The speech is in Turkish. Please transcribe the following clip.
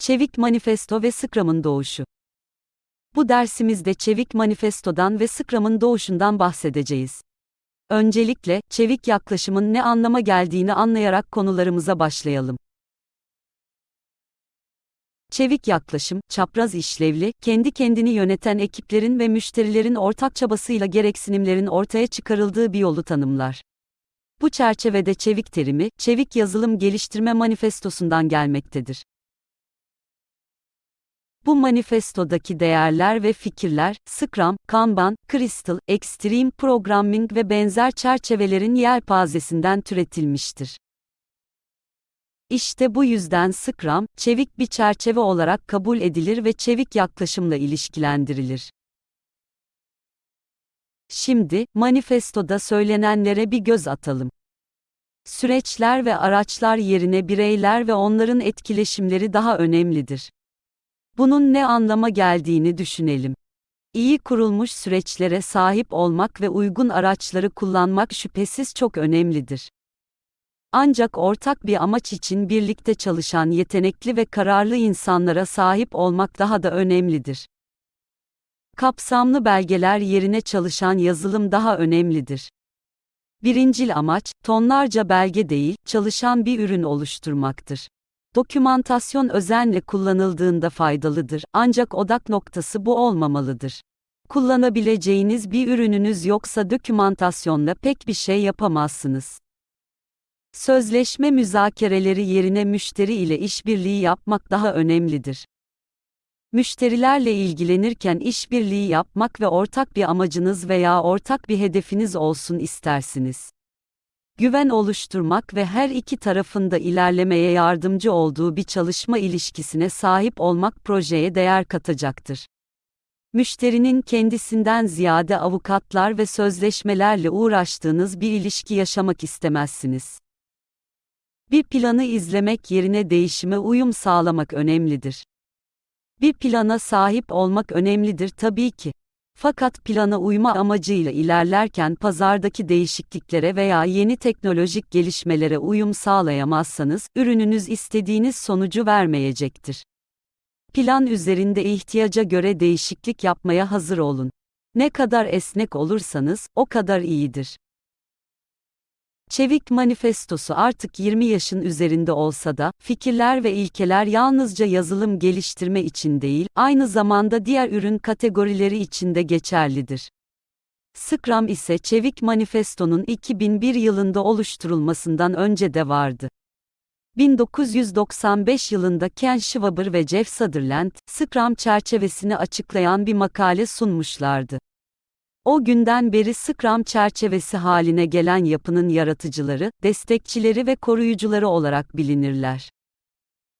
Çevik Manifesto ve Scrum'ın doğuşu. Bu dersimizde Çevik Manifesto'dan ve Scrum'ın doğuşundan bahsedeceğiz. Öncelikle, çevik yaklaşımın ne anlama geldiğini anlayarak konularımıza başlayalım. Çevik yaklaşım, çapraz işlevli, kendi kendini yöneten ekiplerin ve müşterilerin ortak çabasıyla gereksinimlerin ortaya çıkarıldığı bir yolu tanımlar. Bu çerçevede çevik terimi, çevik yazılım geliştirme manifestosundan gelmektedir. Bu manifestodaki değerler ve fikirler, Scrum, Kanban, Crystal, Extreme Programming ve benzer çerçevelerin yelpazesinden türetilmiştir. İşte bu yüzden Scrum, çevik bir çerçeve olarak kabul edilir ve çevik yaklaşımla ilişkilendirilir. Şimdi, manifestoda söylenenlere bir göz atalım. Süreçler ve araçlar yerine bireyler ve onların etkileşimleri daha önemlidir. Bunun ne anlama geldiğini düşünelim. İyi kurulmuş süreçlere sahip olmak ve uygun araçları kullanmak şüphesiz çok önemlidir. Ancak ortak bir amaç için birlikte çalışan yetenekli ve kararlı insanlara sahip olmak daha da önemlidir. Kapsamlı belgeler yerine çalışan yazılım daha önemlidir. Birincil amaç, tonlarca belge değil, çalışan bir ürün oluşturmaktır. Dokümantasyon özenle kullanıldığında faydalıdır, ancak odak noktası bu olmamalıdır. Kullanabileceğiniz bir ürününüz yoksa dokümantasyonla pek bir şey yapamazsınız. Sözleşme müzakereleri yerine müşteri ile işbirliği yapmak daha önemlidir. Müşterilerle ilgilenirken işbirliği yapmak ve ortak bir amacınız veya ortak bir hedefiniz olsun istersiniz. Güven oluşturmak ve her iki tarafında ilerlemeye yardımcı olduğu bir çalışma ilişkisine sahip olmak projeye değer katacaktır. Müşterinin kendisinden ziyade avukatlar ve sözleşmelerle uğraştığınız bir ilişki yaşamak istemezsiniz. Bir planı izlemek yerine değişime uyum sağlamak önemlidir. Bir plana sahip olmak önemlidir tabii ki. Fakat plana uyma amacıyla ilerlerken pazardaki değişikliklere veya yeni teknolojik gelişmelere uyum sağlayamazsanız, ürününüz istediğiniz sonucu vermeyecektir. Plan üzerinde ihtiyaca göre değişiklik yapmaya hazır olun. Ne kadar esnek olursanız, o kadar iyidir. Çevik Manifestosu artık 20 yaşın üzerinde olsa da, fikirler ve ilkeler yalnızca yazılım geliştirme için değil, aynı zamanda diğer ürün kategorileri için de geçerlidir. Scrum ise Çevik Manifesto'nun 2001 yılında oluşturulmasından önce de vardı. 1995 yılında Ken Schwaber ve Jeff Sutherland, Scrum çerçevesini açıklayan bir makale sunmuşlardı. O günden beri Scrum çerçevesi haline gelen yapının yaratıcıları, destekçileri ve koruyucuları olarak bilinirler.